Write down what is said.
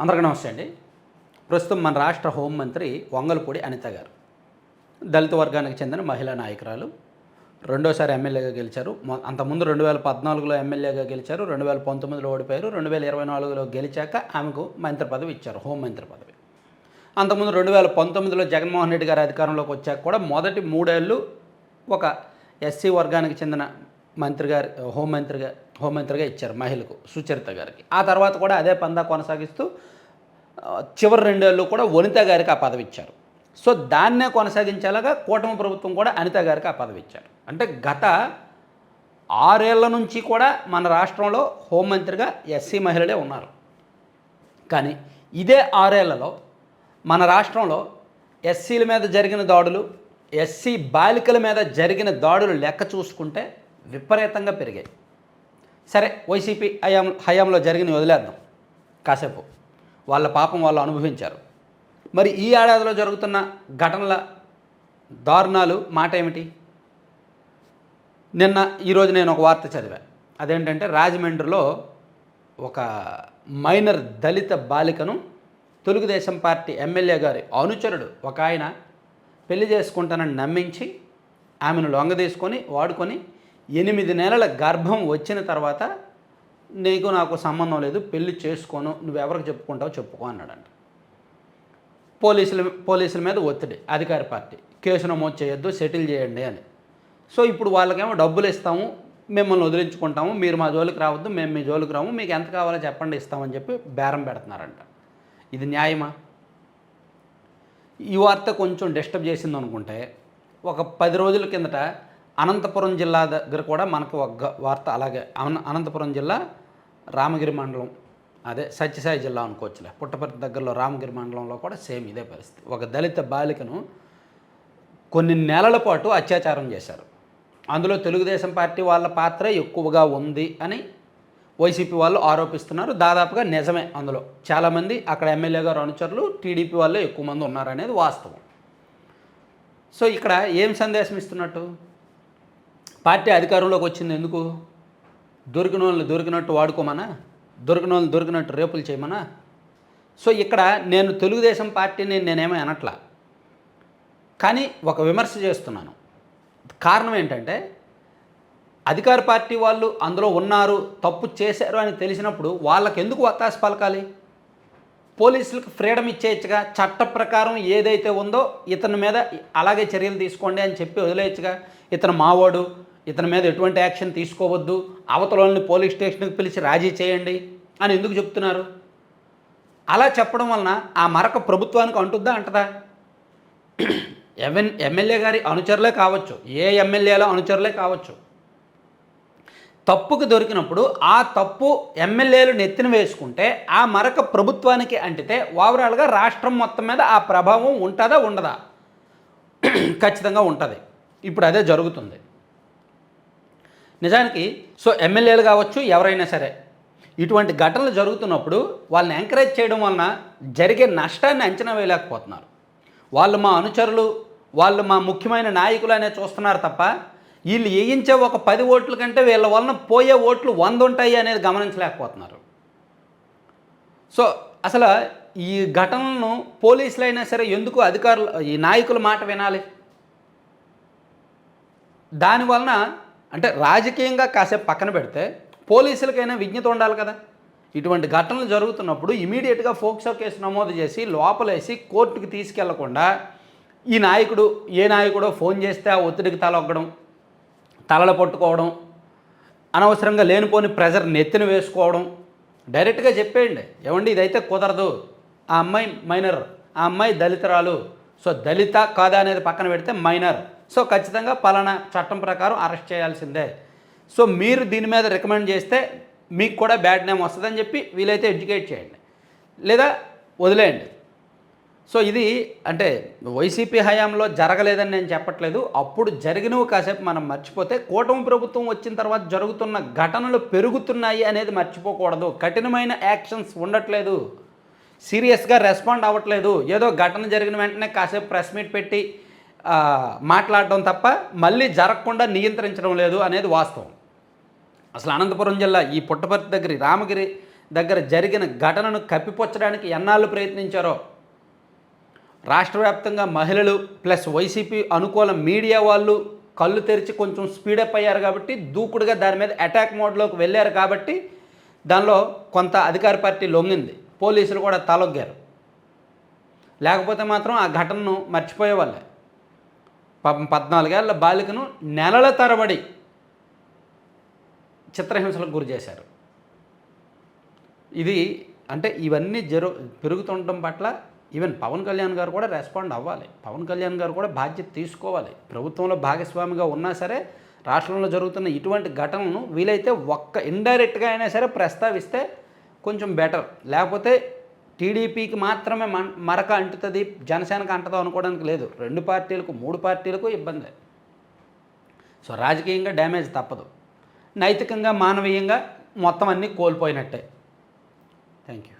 అందరికీ నమస్తే అండి. ప్రస్తుతం మన రాష్ట్ర హోంమంత్రి వంగలపూడి అనిత గారు. దళిత వర్గానికి చెందిన మహిళా నాయకురాలు. రెండోసారి ఎమ్మెల్యేగా గెలిచారు. అంతకుముందు రెండు వేల పద్నాలుగులో ఎమ్మెల్యేగా గెలిచారు. రెండు వేల పంతొమ్మిదిలో ఓడిపోయారు. రెండు వేల ఇరవై నాలుగులో గెలిచాక ఆమెకు మంత్రి పదవి ఇచ్చారు. హోంమంత్రి పదవి. అంతకుముందు రెండు వేల పంతొమ్మిదిలో జగన్మోహన్ రెడ్డి గారు అధికారంలోకి వచ్చాక కూడా మొదటి మూడేళ్ళు ఒక ఎస్సీ వర్గానికి చెందిన మంత్రి గారి హోంమంత్రిగా హోంమంత్రిగా ఇచ్చారు మహిళకు సుచరిత గారికి. ఆ తర్వాత కూడా అదే పందా కొనసాగిస్తూ చివరి రెండేళ్ళు కూడా వనిత గారికి ఆ పదవి ఇచ్చారు. సో దాన్నే కొనసాగించేలాగా కూటమి ప్రభుత్వం కూడా అనిత గారికి ఆ పదవి ఇచ్చారు. అంటే గత ఆరేళ్ళ నుంచి కూడా మన రాష్ట్రంలో హోంమంత్రిగా ఎస్సీ మహిళలే ఉన్నారు. కానీ ఇదే ఆరేళ్ళలో మన రాష్ట్రంలో ఎస్సీల మీద జరిగిన దాడులు ఎస్సీ బాలికల మీద జరిగిన దాడులు లెక్క చూసుకుంటే విపరీతంగా పెరిగాయి. సరే వైసీపీ హయాం హయాంలో జరిగిన వదిలేద్దాం. కాసేపు. వాళ్ళ పాపం వాళ్ళు అనుభవించారు. మరి ఈ ఏడాదిలో జరుగుతున్న ఘటనల దారుణాలు మాట ఏమిటి? నిన్న ఈరోజు నేను ఒక వార్త చదివా. అదేంటంటే రాజమండ్రిలో ఒక మైనర్ దళిత బాలికను తెలుగుదేశం పార్టీ ఎమ్మెల్యే గారి అనుచరుడు ఒక ఆయన పెళ్ళి చేసుకుంటానని నమ్మించి ఆమెను లొంగదీసుకొని వాడుకొని ఎనిమిది నెలల గర్భం వచ్చిన తర్వాత నీకు నాకు సంబంధం లేదు పెళ్ళి చేసుకోను నువ్వెవరికి చెప్పుకుంటావో చెప్పుకో అన్నాడంట. పోలీసుల పోలీసుల మీద ఒత్తిడి అధికార పార్టీ. కేసు నమోదు చేయొద్దు సెటిల్ చేయండి అని. సో ఇప్పుడు వాళ్ళకేమో డబ్బులు ఇస్తాము మిమ్మల్ని వదిలించుకుంటాము మీరు మా జోలికి రావద్దు మేము మీ జోలికి రాము మీకు ఎంత కావాలో చెప్పండి ఇస్తామని చెప్పి బేరం పెడుతున్నారంట. ఇది న్యాయమా? ఈ వార్త కొంచెం డిస్టర్బ్ చేసింది అనుకుంటే ఒక పది రోజుల కిందట అనంతపురం జిల్లా దగ్గర కూడా మనకు ఒక వార్త అలాగే అన అనంతపురం జిల్లా రామగిరి మండలం. అదే సత్యసాయి జిల్లా అనుకోవచ్చులే. పుట్టపర్తి దగ్గరలో రామగిరి మండలంలో కూడా సేమ్ ఇదే పరిస్థితి. ఒక దళిత బాలికను కొన్ని నెలల పాటు అత్యాచారం చేశారు. అందులో తెలుగుదేశం పార్టీ వాళ్ళ పాత్ర ఎక్కువగా ఉంది అని వైసీపీ వాళ్ళు ఆరోపిస్తున్నారు. దాదాపుగా నిజమే అందులో. చాలామంది అక్కడ ఎమ్మెల్యే గారు అనుచరులు టీడీపీ వాళ్ళే ఎక్కువ మంది ఉన్నారనేది వాస్తవం. సో ఇక్కడ ఏం సందేశం ఇస్తున్నట్టు? పార్టీ అధికారంలోకి వచ్చింది ఎందుకు? దొరికిన వాళ్ళు దొరికినట్టు వాడుకోమనా? దొరికిన వాళ్ళు దొరికినట్టు రేపులు చేయమనా? సో ఇక్కడ నేను తెలుగుదేశం పార్టీని నేనేమీ అనట్లా. కానీ ఒక విమర్శ చేస్తున్నాను. కారణం ఏంటంటే అధికార పార్టీ వాళ్ళు అందులో ఉన్నారు తప్పు చేశారు అని తెలిసినప్పుడు వాళ్ళకి ఎందుకు వత్తాసు పలకాలి? పోలీసులకు ఫ్రీడమ్ ఇచ్చేయచ్చుగా? చట్ట ప్రకారం ఏదైతే ఉందో ఇతని మీద అలాగే చర్యలు తీసుకోండి అని చెప్పి వదిలేయచ్చుగా? ఇతను మావాడు ఇతని మీద ఎటువంటి యాక్షన్ తీసుకోవద్దు అవతలని పోలీస్ స్టేషన్కి పిలిచి రాజీ చేయండి అని ఎందుకు చెప్తున్నారు? అలా చెప్పడం వలన ఆ మరక ప్రభుత్వానికి అంటుద్దా అంటదా? ఎవెన్ ఎమ్మెల్యే గారి అనుచరులే కావచ్చు ఏ ఎమ్మెల్యేలో అనుచరులే కావచ్చు. తప్పుకు దొరికినప్పుడు ఆ తప్పు ఎమ్మెల్యేలు నెత్తిన వేసుకుంటే ఆ మరక ప్రభుత్వానికి అంటితే ఓవరాల్గా రాష్ట్రం మొత్తం మీద ఆ ప్రభావం ఉంటుందా ఉండదా? ఖచ్చితంగా ఉంటుంది. ఇప్పుడు అదే జరుగుతుంది. నిజానికి సో ఎమ్మెల్యేలు కావచ్చు ఎవరైనా సరే ఇటువంటి ఘటనలు జరుగుతున్నప్పుడు వాళ్ళని ఎంకరేజ్ చేయడం వలన జరిగే నష్టాన్ని అంచనా వేయలేకపోతున్నారు. వాళ్ళు మా అనుచరులు వాళ్ళు మా ముఖ్యమైన నాయకులు అనే చూస్తున్నారు తప్ప వీళ్ళు వేయించే ఒక పది ఓట్ల కంటే వీళ్ళ వలన పోయే ఓట్లు వంద ఉంటాయి అనేది గమనించలేకపోతున్నారు. సో అసలు ఈ ఘటనలను పోలీసులు అయినా సరే ఎందుకు అధికారులు ఈ నాయకుల మాట వినాలి? దానివలన అంటే రాజకీయంగా కాసేపు పక్కన పెడితే పోలీసులకైనా విజ్ఞత ఉండాలి కదా. ఇటువంటి ఘటనలు జరుగుతున్నప్పుడు ఇమీడియట్గా ఫోక్సో కేసు నమోదు చేసి లోపలేసి కోర్టుకి తీసుకెళ్ళకుండా ఈ నాయకుడు ఏ నాయకుడో ఫోన్ చేస్తే ఆ ఒత్తిడికి తలొగ్గడం తలలు పట్టుకోవడం అనవసరంగా లేనిపోని ప్రెజర్ నెత్తిన వేసుకోవడం డైరెక్ట్గా చెప్పేయండి. ఏమండి ఇదైతే కుదరదు. ఆ అమ్మాయి మైనర్. ఆ అమ్మాయి దళితురాలు. సో దళిత కాదా అనేది పక్కన పెడితే మైనర్. సో ఖచ్చితంగా పలానా చట్టం ప్రకారం అరెస్ట్ చేయాల్సిందే. సో మీరు దీని మీద రికమెండ్ చేస్తే మీకు కూడా బ్యాడ్ నేమ్ వస్తుందని చెప్పి వీలైతే ఎడ్యుకేట్ చేయండి. లేదా వదిలేయండి. సో ఇది అంటే వైసీపీ హయాంలో జరగలేదని నేను చెప్పట్లేదు. అప్పుడు జరిగినవి కాసేపు మనం మర్చిపోతే కూటమి ప్రభుత్వం వచ్చిన తర్వాత జరుగుతున్న ఘటనలు పెరుగుతున్నాయి అనేది మర్చిపోకూడదు. కఠినమైన యాక్షన్స్ ఉండట్లేదు. సీరియస్గా రెస్పాండ్ అవ్వట్లేదు. ఏదో ఘటన జరిగిన వెంటనే కాసేపు ప్రెస్ మీట్ పెట్టి మాట్లాడడం తప్ప మళ్ళీ జరగకుండా నియంత్రించడం లేదు అనేది వాస్తవం. అసలు అనంతపురం జిల్లా ఈ పుట్టపర్తి దగ్గర రామగిరి దగ్గర జరిగిన ఘటనను కప్పిపుచ్చడానికి ఎన్నాళ్ళు ప్రయత్నించారో? రాష్ట్ర వ్యాప్తంగా మహిళలు ప్లస్ వైసీపీ అనుకూల మీడియా వాళ్ళు కళ్ళు తెరిచి కొంచెం స్పీడప్ అయ్యారు కాబట్టి దూకుడుగా దాని మీద అటాక్ మోడ్లోకి వెళ్ళారు కాబట్టి దానిలో కొంత అధికార పార్టీ లొంగింది. పోలీసులు కూడా తలొగ్గారు. లేకపోతే మాత్రం ఆ ఘటనను మర్చిపోయేవాళ్ళే. పాపం పద్నాలుగేళ్ళ బాలికను నెలల తరబడి చిత్రహింసలకు గురి చేశారు. ఇది అంటే ఇవన్నీ జరు పెరుగుతుండటం పట్ల ఈవెన్ పవన్ కళ్యాణ్ గారు కూడా రెస్పాండ్ అవ్వాలి. పవన్ కళ్యాణ్ గారు కూడా బాధ్యత తీసుకోవాలి. ప్రభుత్వంలో భాగస్వామిగా ఉన్నా సరే రాష్ట్రంలో జరుగుతున్న ఇటువంటి ఘటనలను వీలైతే ఒక్క ఇండైరెక్ట్గా అయినా సరే ప్రస్తావిస్తే కొంచెం బెటర్. లేకపోతే టీడీపీకి మాత్రమే మరక అంటుతుంది జనసేనకు అంటదో అనుకోవడానికి లేదు. రెండు పార్టీలకు మూడు పార్టీలకు ఇబ్బంది. సో రాజకీయంగా డ్యామేజ్ తప్పదు. నైతికంగా మానవీయంగా మొత్తం అన్నీ కోల్పోయినట్టే. Thank you